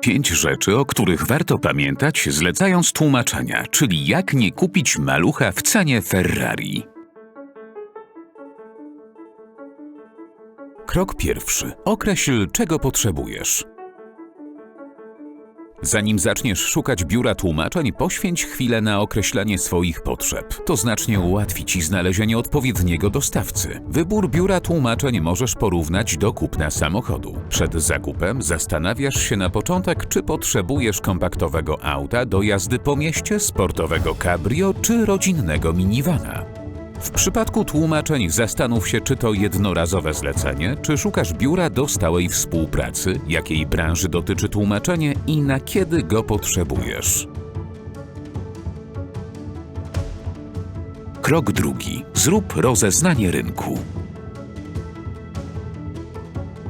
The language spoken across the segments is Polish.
Pięć rzeczy, o których warto pamiętać, zlecając tłumaczenia, czyli jak nie kupić malucha w cenie Ferrari. Krok pierwszy. Określ, czego potrzebujesz. Zanim zaczniesz szukać biura tłumaczeń, poświęć chwilę na określenie swoich potrzeb. To znacznie ułatwi Ci znalezienie odpowiedniego dostawcy. Wybór biura tłumaczeń możesz porównać do kupna samochodu. Przed zakupem zastanawiasz się na początek, czy potrzebujesz kompaktowego auta do jazdy po mieście, sportowego cabrio czy rodzinnego minivana. W przypadku tłumaczeń zastanów się, czy to jednorazowe zlecenie, czy szukasz biura do stałej współpracy, jakiej branży dotyczy tłumaczenie i na kiedy go potrzebujesz. Krok drugi. Zrób rozeznanie rynku.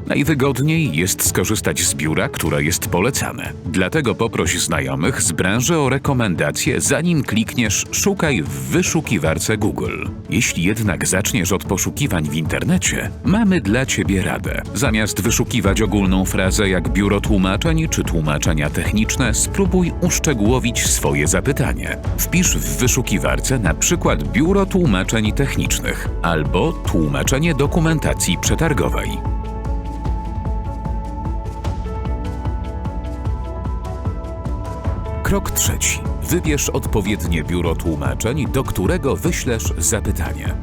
Najwygodniej jest skorzystać z biura, które jest polecane. Dlatego poproś znajomych z branży o rekomendacje, zanim klikniesz Szukaj w wyszukiwarce Google. Jeśli jednak zaczniesz od poszukiwań w internecie, mamy dla Ciebie radę. Zamiast wyszukiwać ogólną frazę jak biuro tłumaczeń czy tłumaczenia techniczne, spróbuj uszczegółowić swoje zapytanie. Wpisz w wyszukiwarce na przykład biuro tłumaczeń technicznych albo tłumaczenie dokumentacji przetargowej. Krok trzeci. Wybierz odpowiednie biuro tłumaczeń, do którego wyślesz zapytanie.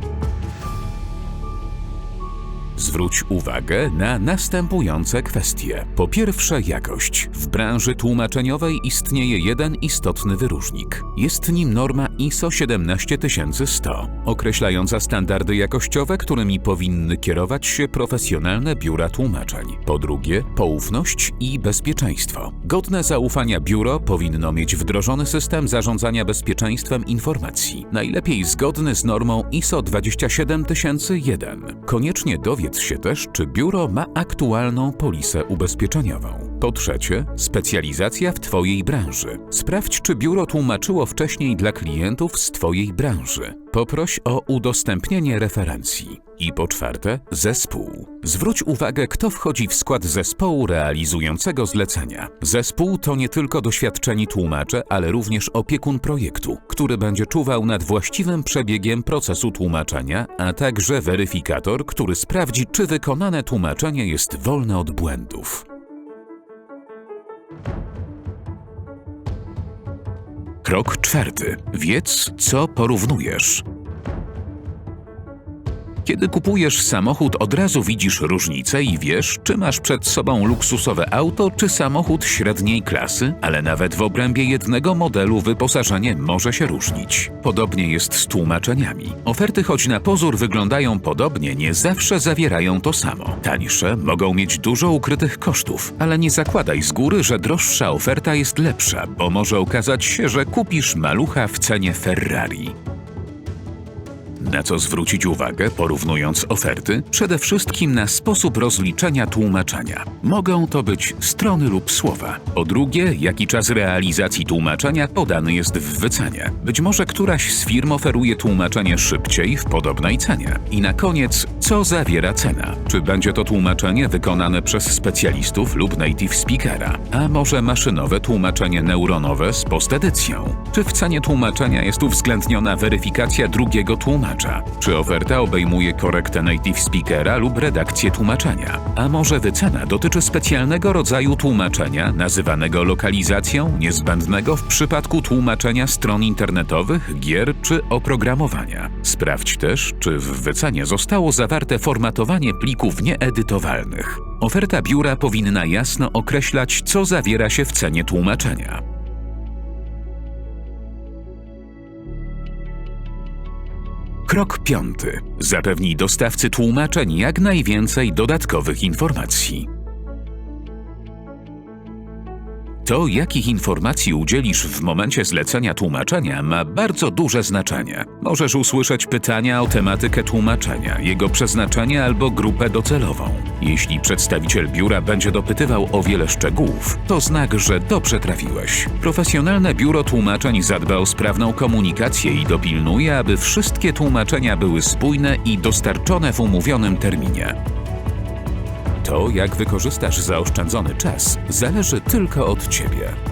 Zwróć uwagę na następujące kwestie. Po pierwsze, jakość. W branży tłumaczeniowej istnieje jeden istotny wyróżnik. Jest nim norma ISO 17100, określająca standardy jakościowe, którymi powinny kierować się profesjonalne biura tłumaczeń. Po drugie, poufność i bezpieczeństwo. Godne zaufania biuro powinno mieć wdrożony system zarządzania bezpieczeństwem informacji, najlepiej zgodny z normą ISO 27001. Koniecznie dowiedz się też, czy biuro ma aktualną polisę ubezpieczeniową. Po trzecie, specjalizacja w Twojej branży. Sprawdź, czy biuro tłumaczyło wcześniej dla klientów z Twojej branży. Poproś o udostępnienie referencji. I po czwarte, zespół. Zwróć uwagę, kto wchodzi w skład zespołu realizującego zlecenia. Zespół to nie tylko doświadczeni tłumacze, ale również opiekun projektu, który będzie czuwał nad właściwym przebiegiem procesu tłumaczenia, a także weryfikator, który sprawdzi, czy wykonane tłumaczenie jest wolne od błędów. Krok czwarty. Wiedz, co porównujesz. Kiedy kupujesz samochód, od razu widzisz różnicę i wiesz, czy masz przed sobą luksusowe auto, czy samochód średniej klasy, ale nawet w obrębie jednego modelu wyposażenie może się różnić. Podobnie jest z tłumaczeniami. Oferty, choć na pozór wyglądają podobnie, nie zawsze zawierają to samo. Tańsze mogą mieć dużo ukrytych kosztów, ale nie zakładaj z góry, że droższa oferta jest lepsza, bo może okazać się, że kupisz malucha w cenie Ferrari. Na co zwrócić uwagę, porównując oferty? Przede wszystkim na sposób rozliczenia tłumaczenia. Mogą to być strony lub słowa. Po drugie, jaki czas realizacji tłumaczenia podany jest w wycenie. Być może któraś z firm oferuje tłumaczenie szybciej w podobnej cenie. I na koniec, co zawiera cena? Czy będzie to tłumaczenie wykonane przez specjalistów lub native speakera? A może maszynowe tłumaczenie neuronowe z postedycją? Czy w cenie tłumaczenia jest uwzględniona weryfikacja drugiego tłumacza? Czy oferta obejmuje korektę native speakera lub redakcję tłumaczenia? A może wycena dotyczy specjalnego rodzaju tłumaczenia, nazywanego lokalizacją, niezbędnego w przypadku tłumaczenia stron internetowych, gier czy oprogramowania? Sprawdź też, czy w wycenie zostało zawarte formatowanie plików nieedytowalnych. Oferta biura powinna jasno określać, co zawiera się w cenie tłumaczenia. Krok piąty. Zapewnij dostawcy tłumaczeń jak najwięcej dodatkowych informacji. To, jakich informacji udzielisz w momencie zlecenia tłumaczenia, ma bardzo duże znaczenie. Możesz usłyszeć pytania o tematykę tłumaczenia, jego przeznaczenie albo grupę docelową. Jeśli przedstawiciel biura będzie dopytywał o wiele szczegółów, to znak, że dobrze trafiłeś. Profesjonalne biuro tłumaczeń zadba o sprawną komunikację i dopilnuje, aby wszystkie tłumaczenia były spójne i dostarczone w umówionym terminie. To, jak wykorzystasz zaoszczędzony czas, zależy tylko od Ciebie.